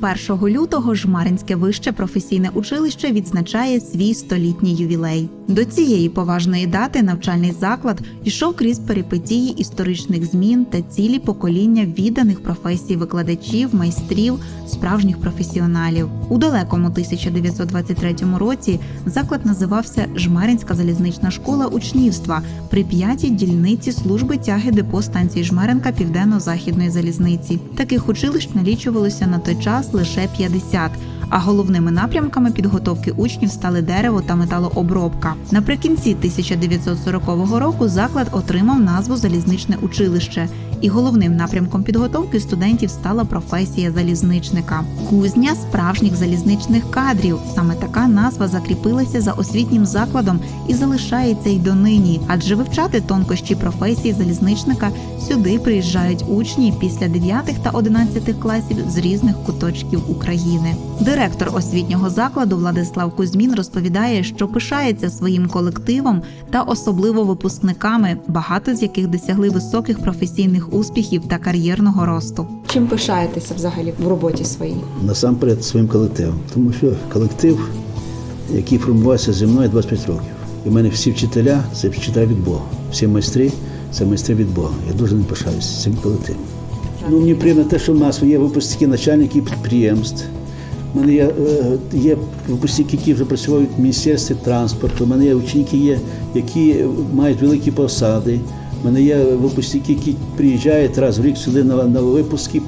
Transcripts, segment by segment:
1 лютого Жмаринське вище професійне училище відзначає свій столітній ювілей. До цієї поважної дати навчальний заклад йшов крізь перипетії історичних змін та цілі покоління відданих професій викладачів, майстрів, справжніх професіоналів. У далекому 1923 році заклад називався Жмеринська залізнична школа учнівства при п'ятій дільниці служби тяги депо станції Жмеренка Південно-Західної залізниці. Таких училищ налічувалося на той час лише 50, а головними напрямками підготовки учнів стали дерево та металообробка. Наприкінці 1940 року заклад отримав назву залізничне училище, і головним напрямком підготовки студентів стала професія залізничника. Кузня справжніх залізничних кадрів. Саме така назва закріпилася за освітнім закладом і залишається й донині, адже вивчати тонкощі професії залізничника сюди приїжджають учні після 9 та 11 класів з різних куточків України. Директор освітнього закладу Владислав Кузьмін розповідає, що пишається своїм колективом та особливо випускниками, багато з яких досягли високих професійних успіхів та кар'єрного росту. Чим пишаєтеся взагалі в роботі своїй? насамперед своїм колективом. Тому що колектив, який формувався зі мною 25 років. І в мене всі вчителя це вчителя від Бога. Всі майстри це майстри від Бога. Я дуже ним пишаюся цим колективом. Ну, мені приємно те, що в нас є випускники начальників підприємств. У мене є, е, є випускники, які вже працюють в міністерстві транспорту. У мене є ученики, є, які мають великі посади. Мене є випускники, які приїжджають раз в рік сюди на, на випуски.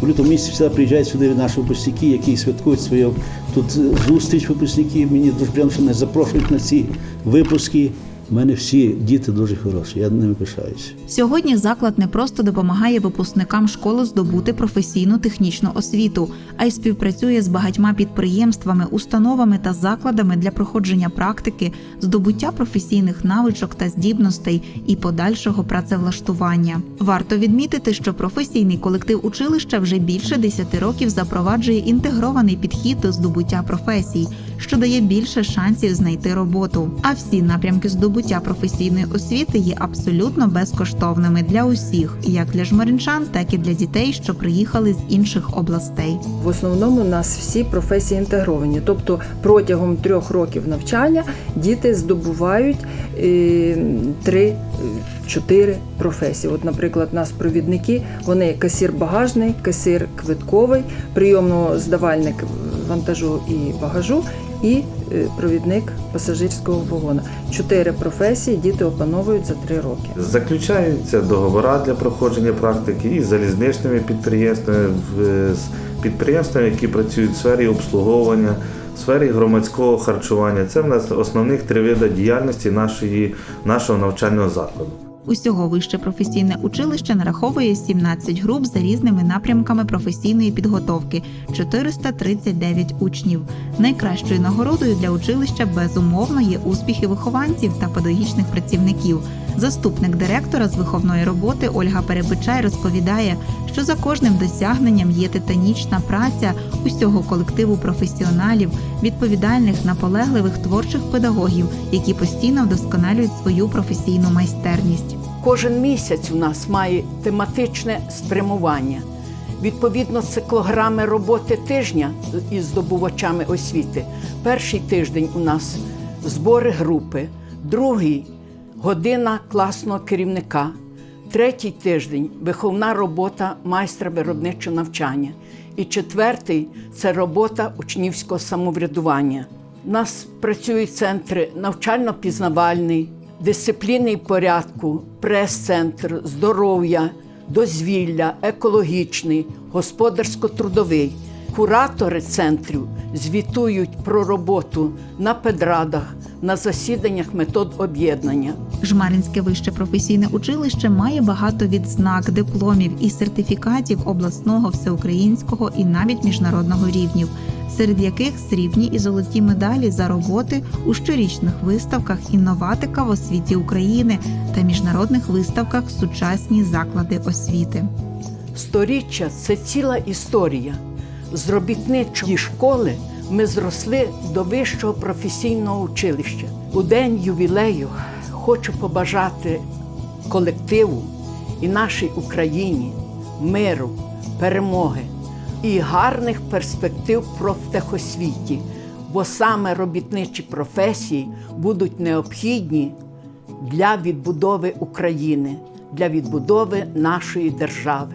В лютому місяці завжди приїжджають сюди наші випускники, які святкують свою тут зустріч випускників. Мені дуже приємно, що не запрошують на ці випуски. У мене всі діти дуже хороші, я ними пишаюся. Сьогодні заклад не просто допомагає випускникам школи здобути професійну технічну освіту, а й співпрацює з багатьма підприємствами, установами та закладами для проходження практики, здобуття професійних навичок та здібностей і подальшого працевлаштування. Варто відмітити, що професійний колектив училища вже більше 10 років запроваджує інтегрований підхід до здобуття професій, що дає більше шансів знайти роботу. А всі напрямки здобуття професійної освіти є абсолютно безкоштовними для усіх, як для жмеринчан, так і для дітей, що приїхали з інших областей. В основному у нас всі професії інтегровані. Тобто протягом трьох років навчання діти здобувають е, три. Чотири професії. От, наприклад, у нас провідники, вони касір багажний, касир квитковий, прийомно-здавальник вантажу і багажу, і е, провідник пасажирського вагона. Чотири професії діти опановують за три роки. Заключаються договори для проходження практики із залізничними підприємствами, з підприємствами, які працюють в сфері обслуговування, в сфері громадського харчування. Це в нас основних три види діяльності нашої, нашого навчального закладу. Усього вище професійне училище нараховує 17 груп за різними напрямками професійної підготовки 439 учнів. Найкращою нагородою для училища безумовно є успіхи вихованців та педагогічних працівників. Заступник директора з виховної роботи Ольга Перебичай розповідає, що за кожним досягненням є титанічна праця усього колективу професіоналів, відповідальних, наполегливих творчих педагогів, які постійно вдосконалюють свою професійну майстерність. Кожен місяць у нас має тематичне спрямування. Відповідно, циклограми роботи тижня із здобувачами освіти. Перший тиждень у нас збори групи, другий година класного керівника, третій тиждень виховна робота майстра виробничого навчання. І четвертий це робота учнівського самоврядування. У нас працюють центри навчально-пізнавальний, дисципліни і порядку, прес-центр, здоров'я, дозвілля, екологічний, господарсько-трудовий. Куратори центрів звітують про роботу на педрадах, на засіданнях метод об'єднання. Жмаринське вище професійне училище має багато відзнак, дипломів і сертифікатів обласного, всеукраїнського і навіть міжнародного рівнів, серед яких срібні і золоті медалі за роботи у щорічних виставках інноватика в освіті України та міжнародних виставках Сучасні заклади освіти. Сторіччя це ціла історія. З робітничої школи ми зросли до вищого професійного училища. У день ювілею хочу побажати колективу і нашій Україні миру, перемоги, і гарних перспектив профтехосвіті, бо саме робітничі професії будуть необхідні для відбудови України, для відбудови нашої держави.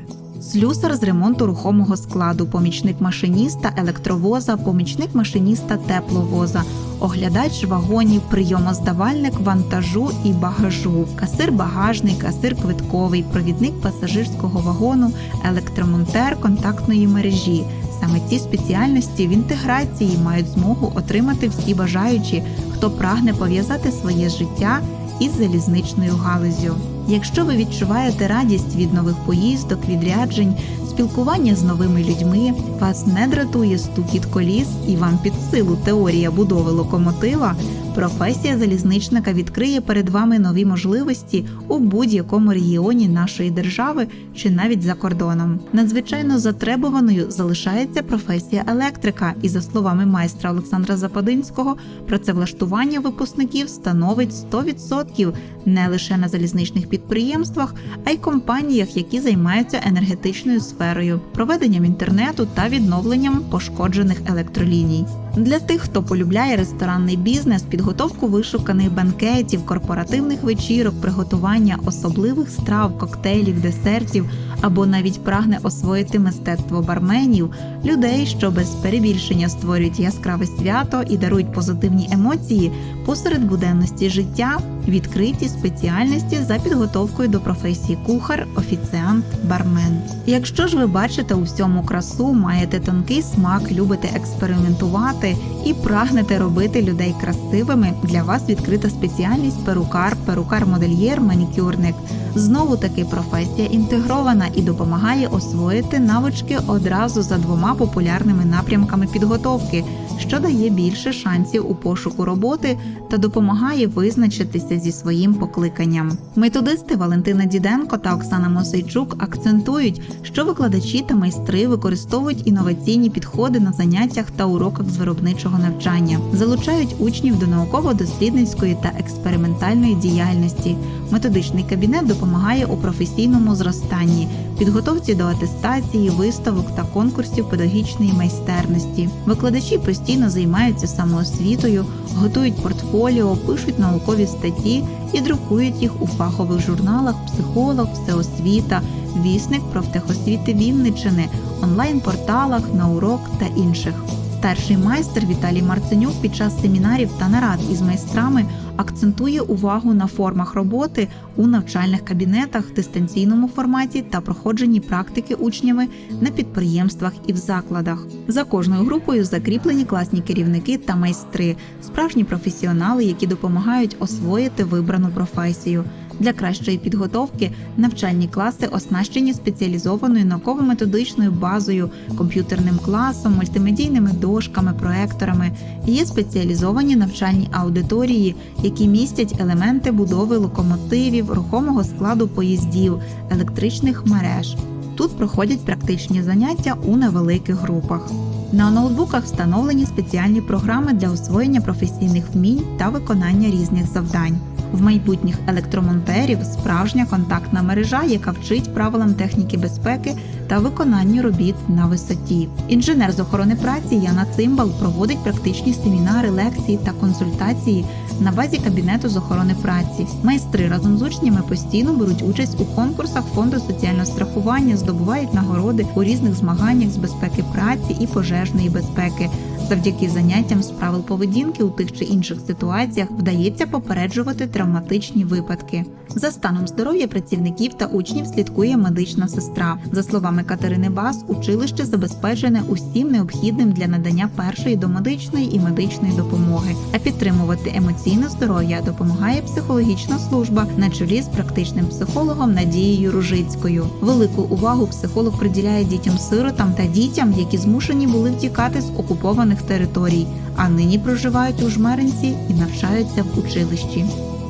Слюсар з ремонту рухомого складу, помічник машиніста електровоза, помічник машиніста тепловоза, оглядач вагонів, прийомоздавальник вантажу і багажу, касир багажний, касир квитковий, провідник пасажирського вагону, електромонтер контактної мережі. Саме ці спеціальності в інтеграції мають змогу отримати всі бажаючі, хто прагне пов'язати своє життя із залізничною галузю. Якщо ви відчуваєте радість від нових поїздок, відряджень, спілкування з новими людьми, вас не дратує стукіт коліс і вам під силу теорія будови локомотива, професія залізничника відкриє перед вами нові можливості у будь-якому регіоні нашої держави чи навіть за кордоном. Надзвичайно затребуваною залишається професія електрика, і за словами майстра Олександра Западинського, працевлаштування випускників становить 100% не лише на залізничних підприємствах, а й компаніях, які займаються енергетичною сферою, проведенням інтернету та відновленням пошкоджених електроліній. Для тих, хто полюбляє ресторанний бізнес, підготовку вишуканих банкетів, корпоративних вечірок, приготування особливих страв, коктейлів, десертів або навіть прагне освоїти мистецтво барменів, людей, що без перебільшення створюють яскраве свято і дарують позитивні емоції посеред буденності життя, відкриті спеціальності за підготовкою до професії кухар, офіціант, бармен. Якщо ж ви бачите у всьому красу, маєте тонкий смак, любите експериментувати і прагнете робити людей красивими, для вас відкрита спеціальність перукар, перукар-модельєр, манікюрник. Знову таки професія інтегрована і допомагає освоїти навички одразу за двома популярними напрямками підготовки, що дає більше шансів у пошуку роботи та допомагає визначитися зі своїм покликанням. Методисти Валентина Діденко та Оксана Мосейчук акцентують, що викладачі та майстри використовують інноваційні підходи на заняттях та уроках з виробничого навчання, залучають учнів до науково-дослідницької та експериментальної діяльності. Методичний кабінет допомагає у професійному зростанні, підготовці до атестації, виставок та конкурсів педагогічної майстерності. Викладачі постійно займаються самоосвітою, готують портфоліо, пишуть наукові статті і друкують їх у фахових журналах Психолог, Всеосвіта, Вісник профтехосвіти Вінничини, онлайн-порталах, на урок та інших. Старший майстер Віталій Марценюк під час семінарів та нарад із майстрами акцентує увагу на формах роботи у навчальних кабінетах, дистанційному форматі та проходженні практики учнями на підприємствах і в закладах. За кожною групою закріплені класні керівники та майстри, справжні професіонали, які допомагають освоїти вибрану професію. Для кращої підготовки навчальні класи оснащені спеціалізованою науково-методичною базою, комп'ютерним класом, мультимедійними дошками, проекторами. Є спеціалізовані навчальні аудиторії, які містять елементи будови локомотивів, рухомого складу поїздів, електричних мереж. Тут проходять практичні заняття у невеликих групах. На ноутбуках встановлені спеціальні програми для освоєння професійних вмінь та виконання різних завдань. В майбутніх електромонтерів справжня контактна мережа, яка вчить правилам техніки безпеки та виконанню робіт на висоті. Інженер з охорони праці Яна Цимбал проводить практичні семінари, лекції та консультації на базі кабінету з охорони праці. Майстри разом з учнями постійно беруть участь у конкурсах фонду соціального страхування, здобувають нагороди у різних змаганнях з безпеки праці і пожежної безпеки. Завдяки заняттям з правил поведінки у тих чи інших ситуаціях вдається попереджувати травматичні випадки. За станом здоров'я працівників та учнів слідкує медична сестра. За словами Катерини Бас, училище забезпечене усім необхідним для надання першої домедичної і медичної допомоги. А підтримувати емоційне здоров'я допомагає психологічна служба на чолі з практичним психологом Надією Ружицькою. Велику увагу психолог приділяє дітям-сиротам та дітям, які змушені були втікати з окупованих територій, а нині проживають у жмеринці і навчаються в училищі.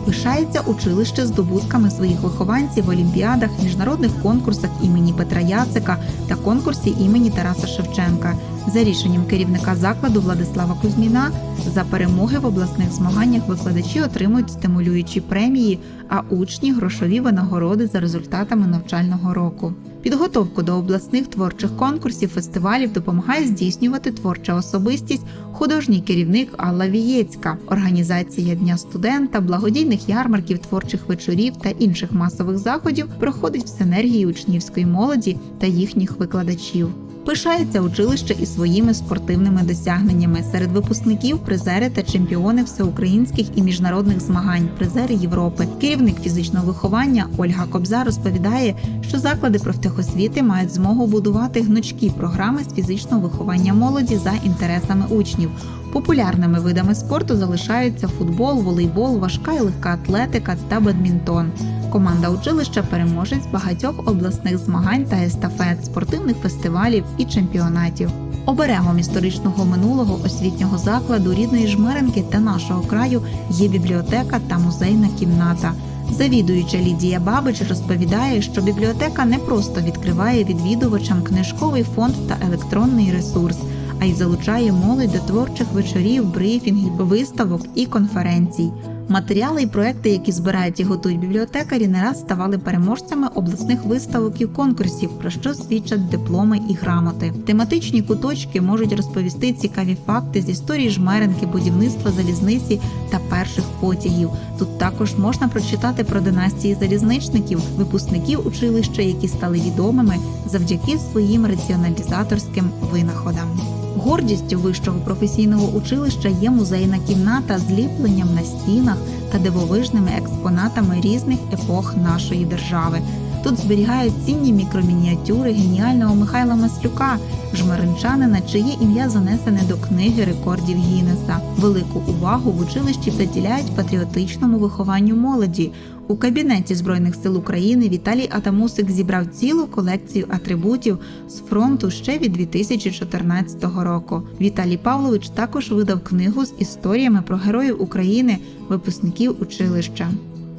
Пишається училище здобутками своїх вихованців в олімпіадах, міжнародних конкурсах імені Петра Яцика та конкурсі імені Тараса Шевченка. За рішенням керівника закладу Владислава Кузьміна за перемоги в обласних змаганнях викладачі отримують стимулюючі премії, а учні грошові винагороди за результатами навчального року. Підготовку до обласних творчих конкурсів фестивалів допомагає здійснювати творча особистість, художній керівник Алла Вієцька, організація Дня студента, благодійних ярмарків, творчих вечорів та інших масових заходів проходить в синергії учнівської молоді та їхніх викладачів. Пишається училище і своїми спортивними досягненнями серед випускників, призери та чемпіони всеукраїнських і міжнародних змагань, призери Європи. Керівник фізичного виховання Ольга Кобза розповідає, що заклади профтехосвіти мають змогу будувати гнучкі програми з фізичного виховання молоді за інтересами учнів. Популярними видами спорту залишаються футбол, волейбол, важка і легка атлетика та бадмінтон. Команда училища переможець багатьох обласних змагань та естафет, спортивних фестивалів і чемпіонатів. Оберегом історичного минулого освітнього закладу рідної жмеренки та нашого краю є бібліотека та музейна кімната. Завідуюча Лідія Бабич розповідає, що бібліотека не просто відкриває відвідувачам книжковий фонд та електронний ресурс, а й залучає молодь до творчих вечорів, брифінгів, виставок і конференцій. Матеріали і проекти, які збирають і готують бібліотекарі, не раз ставали переможцями обласних виставок і конкурсів, про що свідчать дипломи і грамоти. Тематичні куточки можуть розповісти цікаві факти з історії жмеренки, будівництва залізниці та перших потягів. Тут також можна прочитати про династії залізничників, випускників училища, які стали відомими завдяки своїм раціоналізаторським винаходам. Гордістю вищого професійного училища є музейна кімната з ліпленням на стінах та дивовижними експонатами різних епох нашої держави. Тут зберігають цінні мікромініатюри геніального Михайла Маслюка, жмеринчанина, чиє ім'я занесене до книги рекордів Гіннеса. Велику увагу в училищі приділяють патріотичному вихованню молоді. У кабінеті Збройних сил України Віталій Атамусик зібрав цілу колекцію атрибутів з фронту ще від 2014 року. Віталій Павлович також видав книгу з історіями про героїв України, випускників училища.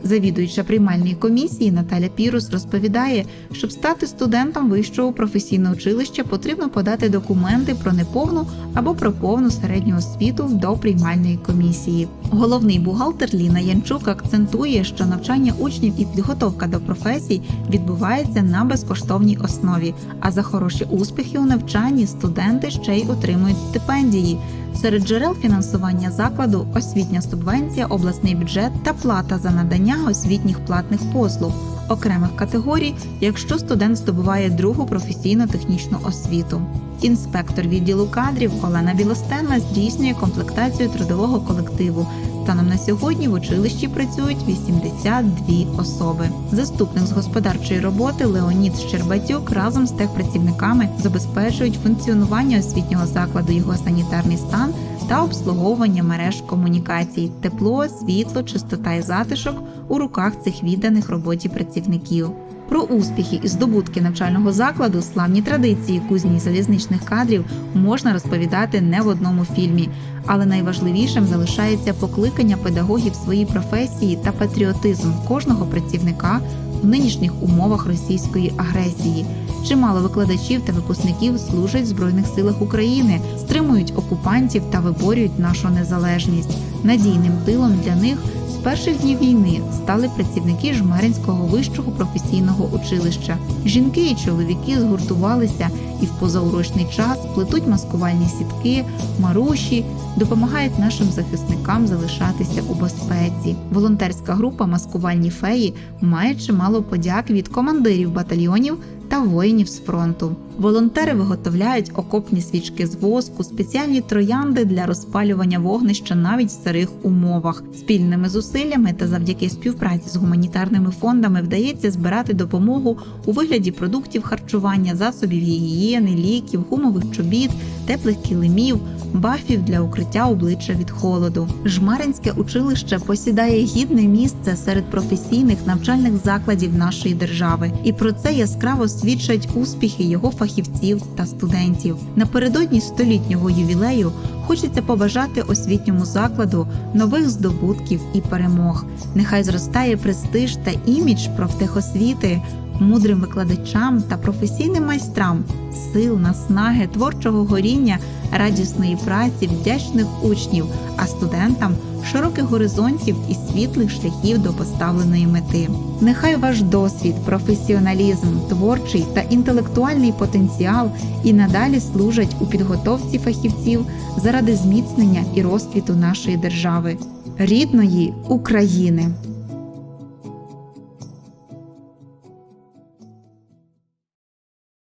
Завідуюча приймальної комісії Наталя Пірус розповідає, щоб стати студентом вищого професійного училища, потрібно подати документи про неповну або про повну середню освіту до приймальної комісії. Головний бухгалтер Ліна Янчук акцентує, що навчання учнів і підготовка до професій відбувається на безкоштовній основі. А за хороші успіхи у навчанні студенти ще й отримують стипендії. Серед джерел фінансування закладу освітня субвенція, обласний бюджет та плата за надання освітніх платних послуг окремих категорій, якщо студент здобуває другу професійно-технічну освіту. Інспектор відділу кадрів Олена Білостенна здійснює комплектацію трудового колективу. Станом на сьогодні в училищі працюють 82 особи. Заступник з господарчої роботи Леонід Щербатюк разом з техпрацівниками забезпечують функціонування освітнього закладу, його санітарний стан та обслуговування мереж комунікацій, тепло, світло, чистота і затишок у руках цих відданих роботі працівників. Про успіхи і здобутки навчального закладу, славні традиції кузні залізничних кадрів можна розповідати не в одному фільмі, але найважливішим залишається покликання педагогів своїй професії та патріотизм кожного працівника в нинішніх умовах російської агресії. Чимало викладачів та випускників служать в Збройних силах України, стримують окупантів та виборюють нашу незалежність. Надійним тилом для них перших днів війни стали працівники Жмеринського вищого професійного училища. Жінки і чоловіки згуртувалися і в позаурочний час плетуть маскувальні сітки, маруші, допомагають нашим захисникам залишатися у безпеці. Волонтерська група Маскувальні феї має чимало подяк від командирів батальйонів та воїнів з фронту. Волонтери виготовляють окопні свічки з воску, спеціальні троянди для розпалювання вогнища навіть в сирих умовах. Спільними зусиллями та завдяки співпраці з гуманітарними фондами вдається збирати допомогу у вигляді продуктів харчування, засобів гігієни, ліків, гумових чобіт, теплих килимів, бафів для укриття обличчя від холоду. Жмаринське училище посідає гідне місце серед професійних навчальних закладів нашої держави, і про це яскраво свідчать успіхи його фахівців та студентів. Напередодні столітнього ювілею хочеться побажати освітньому закладу нових здобутків і перемог. Нехай зростає престиж та імідж профтехосвіти мудрим викладачам та професійним майстрам сил, наснаги, творчого горіння, радісної праці, вдячних учнів, а студентам широких горизонтів і світлих шляхів до поставленої мети. Нехай ваш досвід, професіоналізм, творчий та інтелектуальний потенціал і надалі служать у підготовці фахівців заради зміцнення і розквіту нашої держави, рідної України.